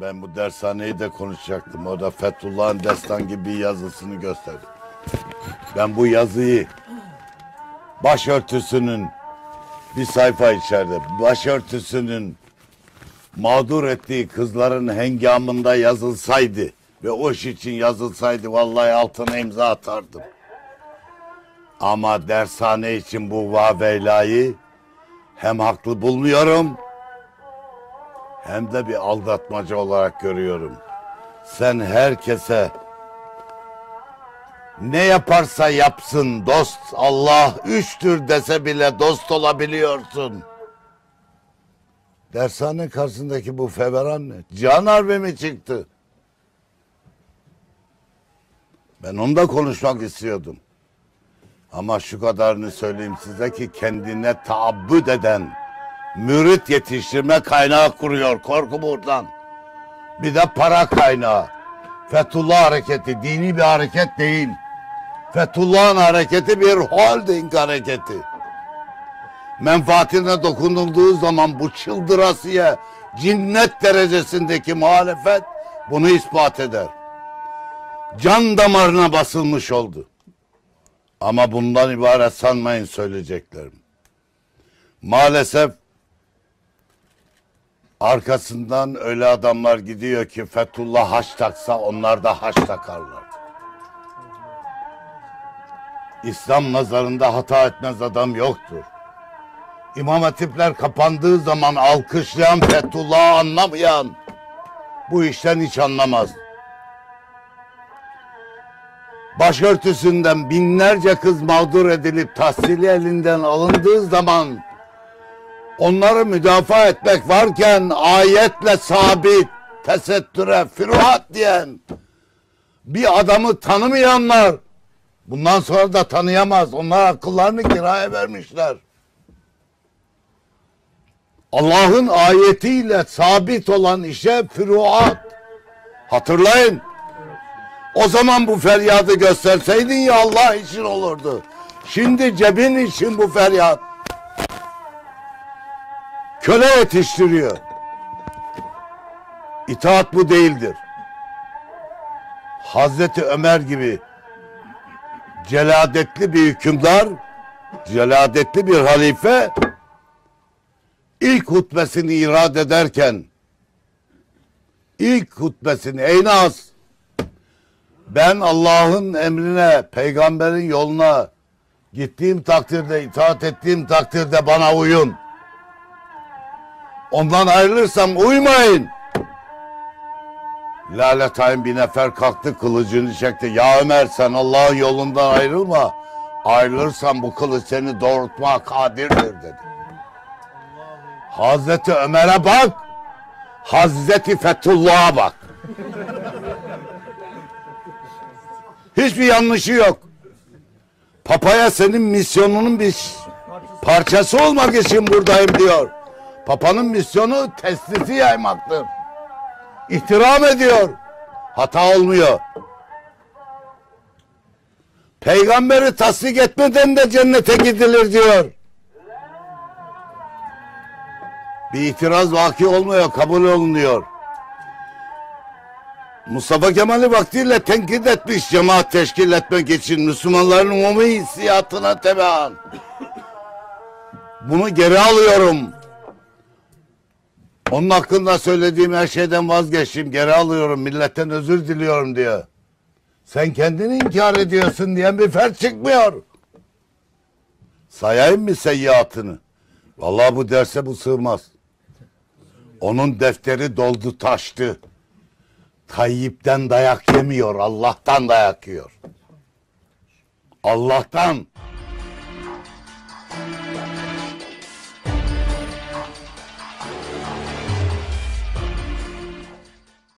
ben bu dershaneyi de konuşacaktım. Orada Fethullah'ın destan gibi yazısını gösterdim. Ben bu yazıyı başörtüsünün bir sayfa içeride başörtüsünün mağdur ettiği kızların hengamında yazılsaydı ve o iş için yazılsaydı vallahi altına imza atardım. Ama dershane için bu vaveylayı hem haklı bulmuyorum hem de bir aldatmaca olarak görüyorum. Sen herkese ne yaparsa yapsın dost Allah üçtür dese bile dost olabiliyorsun. Dershane karşısındaki bu feveran ne? Can harbi mi çıktı? Ben onunla konuşmak istiyordum. Ama şu kadarını söyleyeyim size ki kendine taabbüd eden mürit yetiştirme kaynağı kuruyor. Korku buradan. Bir de para kaynağı. Fethullah hareketi dini bir hareket değil. Fethullah'ın hareketi bir holding hareketi. Menfaatine dokunulduğu zaman bu çıldırasıya cinnet derecesindeki muhalefet bunu ispat eder. Can damarına basılmış oldu. Ama bundan ibaret sanmayın söyleyeceklerim. Maalesef arkasından öyle adamlar gidiyor ki Fethullah haç taksa onlar da haç takarlar. İslam nazarında hata etmez adam yoktur. İmam hatipler kapandığı zaman alkışlayan Fethullah'ı anlamayan bu işten hiç anlamaz. Başörtüsünden binlerce kız mağdur edilip tahsili elinden alındığı zaman onları müdafaa etmek varken ayetle sabit tesettüre füruhat diyen bir adamı tanımayanlar bundan sonra da tanıyamaz. Onlar akıllarını kiraya vermişler. Allah'ın ayetiyle sabit olan işe füruat. Hatırlayın. O zaman bu feryadı gösterseydin ya Allah için olurdu. Şimdi cebin için bu feryat. Köle yetiştiriyor. İtaat bu değildir. Hazreti Ömer gibi celadetli bir hükümdar, celadetli bir halife ilk hutbesini irad ederken ilk hutbesini ey Naz ben Allah'ın emrine, peygamberin yoluna gittiğim takdirde, itaat ettiğim takdirde bana uyun. Ondan ayrılırsam uymayın. Lale Tayyip bir nefer kalktı kılıcını çekti. Ya Ömer sen Allah'ın yolundan ayrılma. Ayrılırsan bu kılıç seni doğrultmaya kadirdir dedi. Hazreti Ömer'e bak. Hazreti Fethullah'a bak. Hiçbir yanlışı yok. Papaya senin misyonunun bir parçası olmak için buradayım diyor. Papanın misyonu teslisi yaymaktır. İhtiram ediyor. Hata olmuyor. Peygamberi tasdik etmeden de cennete gidilir diyor. Bir itiraz vaki olmuyor, kabul olunuyor. Mustafa Kemal'i vaktiyle tenkit etmiş cemaat teşkil etmek için Müslümanların umumi hissiyatına tebean. Bunu geri alıyorum. Onun hakkında söylediğim her şeyden vazgeçtim. Geri alıyorum. Milletten özür diliyorum diyor. Sen kendini inkar ediyorsun diyen bir fert çıkmıyor. Sayayım mı seyyiatını? Vallahi bu derse bu sığmaz. Onun defteri doldu taştı. Tayyip'ten dayak yemiyor, Allah'tan dayak yiyor. Allah'tan.